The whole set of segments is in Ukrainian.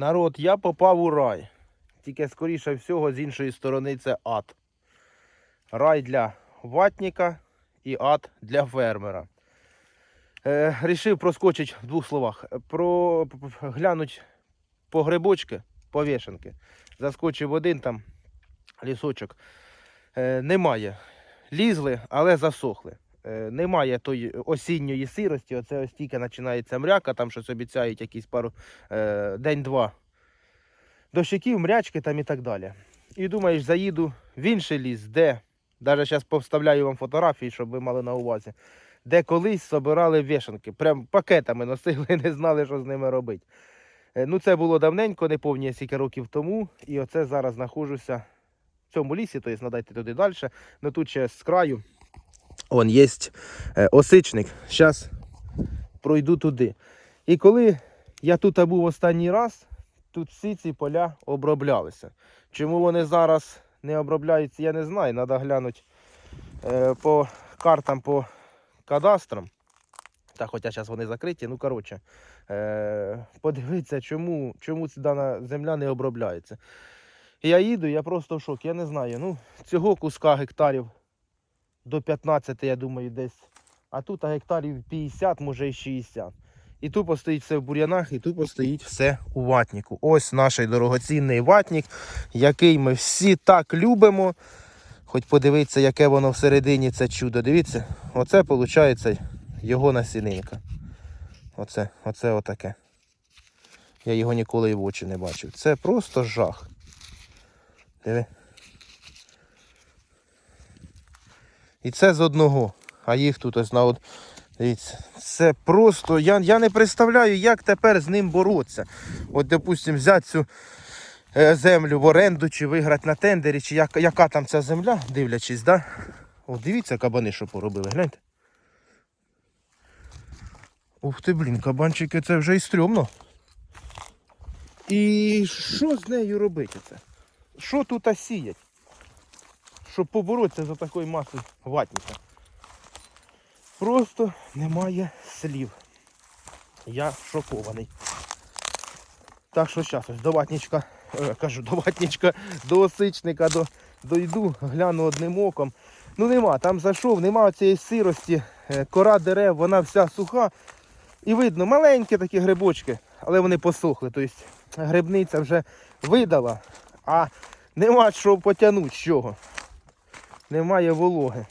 Народ, я попав у рай. Тільки, скоріше всього, з іншої сторони це ад. Рай для ватника і ад для фермера. Е, рішив проскочити в двох словах. Про глянуть по грибочки, по вішенки. Заскочив один там лісочок. Е, немає. Лізли, але засохли. Е, немає тої осінньої сирості. Оце ось тільки починається мряка, там щось обіцяють якісь пару е, день-два. Дощиків, мрячки там і так далі. І думаєш, заїду в інший ліс, де, навіть зараз повставляю вам фотографії, щоб ви мали на увазі, де колись собирали вішанки. Прям пакетами носили, не знали, що з ними робити. Е, Ну, це було давненько, не повні скільки років тому. І оце зараз знаходжуся в цьому лісі, тобто надайте туди далі. Ну тут ще з краю. Он є е, осичник. Зараз пройду туди. І коли я тут був останній раз, тут всі ці поля оброблялися. Чому вони зараз не обробляються, я не знаю. Треба глянути е, по картам, по кадастрам. Та хоча зараз вони закриті, ну коротше, е, подивитися, чому, чому ця дана земля не обробляється. Я їду, я просто в шокі. Я не знаю. Ну, цього куска гектарів до 15, я думаю, десь. А тут гектарів 50, може і 60. І тупо стоїть все в бур'янах, і тупо стоїть все у ватніку. Ось наш дорогоцінний ватнік, який ми всі так любимо. Хоч подивіться, яке воно всередині це чудо. Дивіться, оце виходить його насінинка. Оце, оце отаке. Я його ніколи і в очі не бачив. Це просто жах. Диви. І це з одного. А їх тут ось на од... Дивіться, це просто. Я, я не представляю, як тепер з ним боротися. От, допустимо, взяти цю е, землю в оренду, чи виграти на тендері, чи як, яка там ця земля, дивлячись, да? О, дивіться, кабани, що поробили, гляньте. Ух ти, блін, кабанчики, це вже і стрьомно. І що з нею робити це? Що тут сіять? Щоб поборотися за такою масою ватника. Просто немає слів. Я шокований. Так що зараз до ватничка, е, кажу, до ватничка, до осичника до, дойду, гляну одним оком. Ну нема, там зайшов, нема цієї сирості, е, кора дерев, вона вся суха. І видно, маленькі такі грибочки, але вони посохли. Тобто грибниця вже видала, а нема що потягнути з чого. Немає вологи.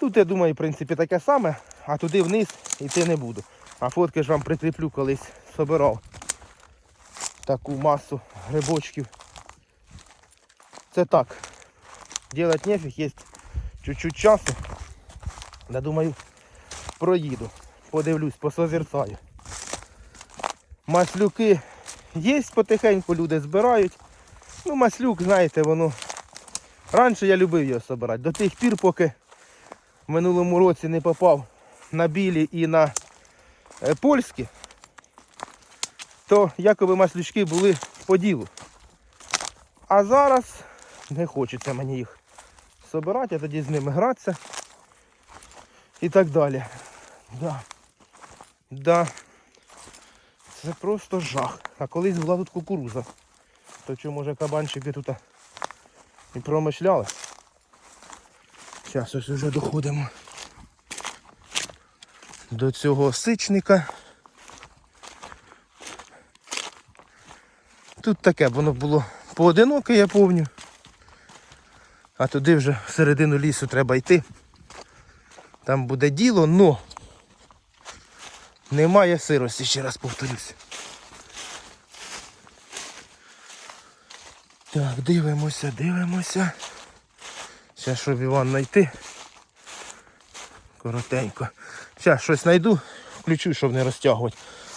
Тут, я думаю, в принципі, таке саме, а туди вниз йти не буду. А фотки ж вам прикріплю колись собирав таку масу грибочків. Це так. Делать нефіг, є чуть-чуть часу. Я думаю, проїду. Подивлюсь, посозерцаю. Маслюки є потихеньку, люди збирають. Ну, маслюк, знаєте, воно. Раніше я любив його збирати. До тих пір, поки в минулому році не попав на білі і на е, польські, то якоби маслючки були по ділу. А зараз не хочеться мені їх збирати, а тоді з ними гратися і так далі. Да. Да. Це просто жах. А колись була тут кукуруза. То що може кабанчики тут і промишляли. Зараз ось вже доходимо до цього сичника. Тут таке, воно було поодиноке, я пам'ятаю. А туди вже в середину лісу треба йти. Там буде діло, но немає сирості, ще раз повторюсь. Так, дивимося, дивимося. Зараз, щоб Іван знайти. Коротенько. Зараз щось знайду, включу, щоб не розтягувати.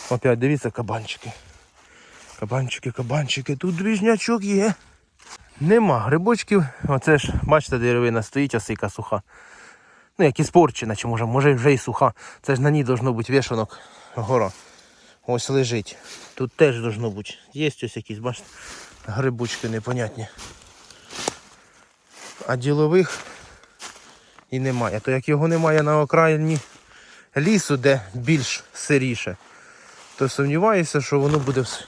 Опять дивіться кабанчики. Кабанчики, кабанчики. Тут двіжнячок є. Нема грибочків. Оце ж, бачите, деревина стоїть, осика суха. Ну, як і спорчена, чи може, може вже і суха. Це ж на ній должно бути вішанок гора. Ось лежить. Тут теж должно бути. Є ось якісь, бачите, грибочки непонятні. А ділових і немає. То як його немає на окраїні лісу, де більш сиріше, то сумніваюся, що воно буде вс-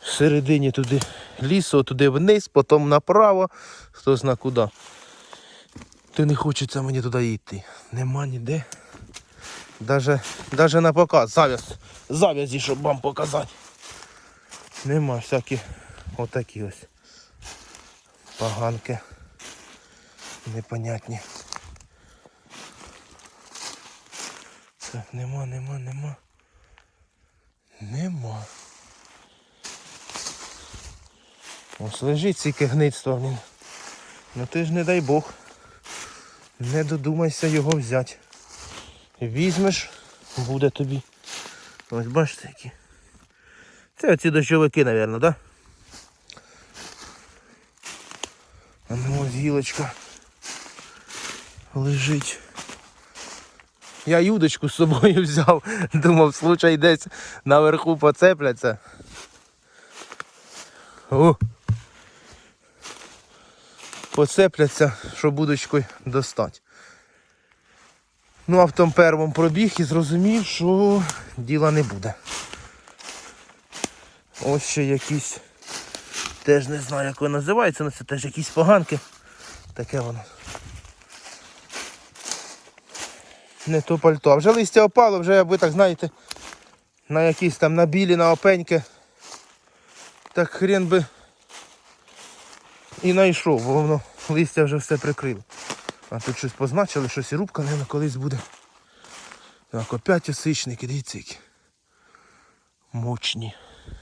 всередині туди лісу, туди вниз, потім направо, хто зна куди. То не хочеться мені туди йти. Нема ніде. Даже, даже на показ. Зав'яз. Зав'язі, щоб вам показати. Нема всякі отакі ось поганки. Непонятні. Так, нема, нема, нема. Нема. Ось лежить ці гництво, блін. Ну ти ж не дай Бог. Не додумайся його взяти. Візьмеш, буде тобі. Ось бачите які. Це оці дощовики, мабуть, да? А ну ось гілочка лежить. Я юдочку з собою взяв, думав, случай десь наверху поцепляться. О! Поцепляться, щоб будочкою достати. Ну, а в тому першому пробіг і зрозумів, що діла не буде. Ось ще якісь, теж не знаю, як воно називається, але це теж якісь поганки. Таке воно. Не то пальто. А вже листя опало, вже ви так знаєте, на якісь там на білі, на опеньки. Так хрен би і знайшов, бо воно листя вже все прикрило. А тут щось позначили, щось і рубка, мабуть, колись буде. Так, опять осичники, дивіться які. Мощні,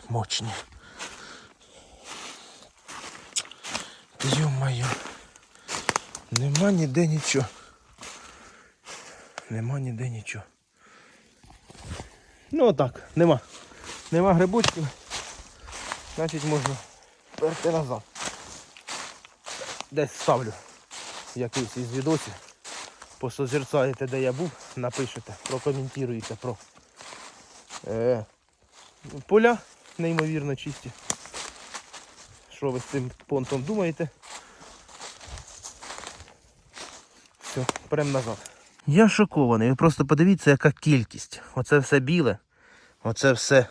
мощні. Йо-моє. Нема ніде нічого. Нема ніде нічого. Ну отак, нема. Нема грибочків. Значить можна перти назад. Десь ставлю якийсь із відосів. Посозерцаєте, де я був, напишете, прокоментуєте про е, поля неймовірно чисті. Що ви з цим понтом думаєте? Все, прям назад. Я шокований. Ви просто подивіться, яка кількість. Оце все біле. Оце все.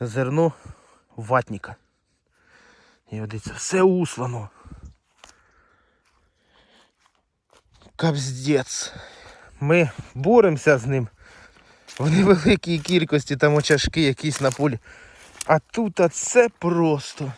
Зерно ватника. І дивіться, все услано. Капздець. Ми боремося з ним в невеликій кількості, там очашки якісь на полі. А тут це просто.